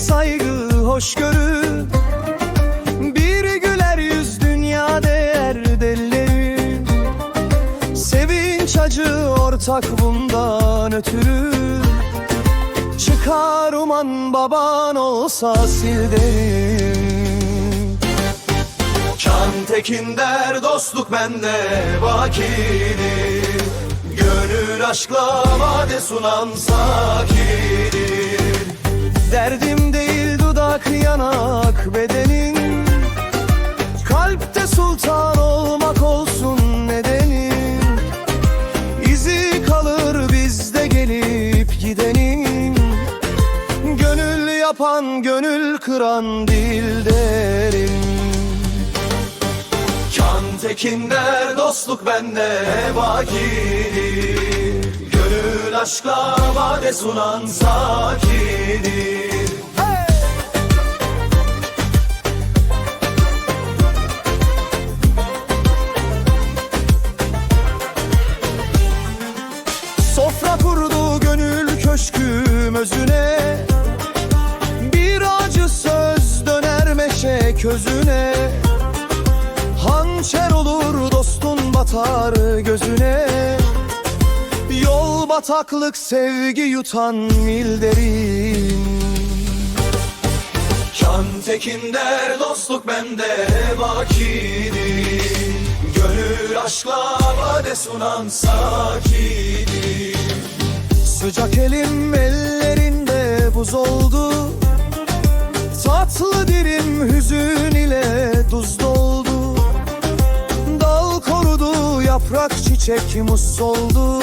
saygı, hoşgörü. Bir güler yüz dünya değer delleri. Sevinç acı ortak bundan ötürü. Çıkar uman baban olsa sil derim. Can Tekin der dostluk bende bakidir Gönül aşkla vade sunan sakidir Kalpte sultan olmak olsun nedenin İzi kalır bizde gelip gidenin. Gönül yapan gönül kıran dil derim. Can Tekin der dostluk bende bakidir Gönül aşkla vade sunan sakidir köşküm özüne. Bir acı söz döner meşe közüne Hançer olur dostun batar gözüne. Yol bataklık sevgi yutan mil derin. Can Tekin der dostluk bende bakidir Gönül aşkla vade sunan sakidir Sıcak elim ellerinde buz oldu. Tatlı dilim hüzün ile tuz doldu. Dal korudu yaprak çiçek mus soldu.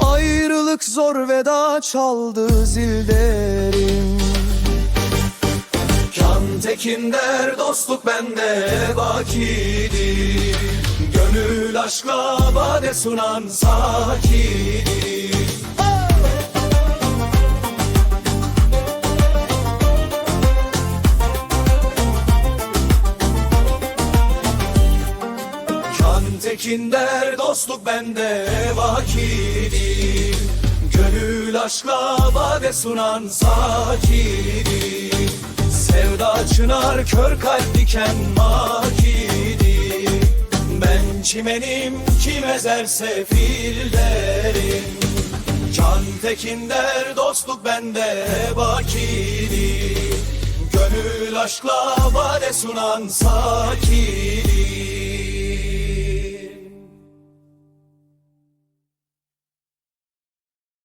Ayrılık zor veda çaldı zil derim Can Tekin der dostluk bende bakidir. Gönül aşkla vade sunan sakidir Tekin der dostluk bende vakidir. Gönül aşkla vade sunan sakidir. Sevda çınar kör kalp diken makidir. Ben çimenim kim ezerse fil derim Can Tekin der dostluk bende bakidir Gönül aşkla vade sunan sakidir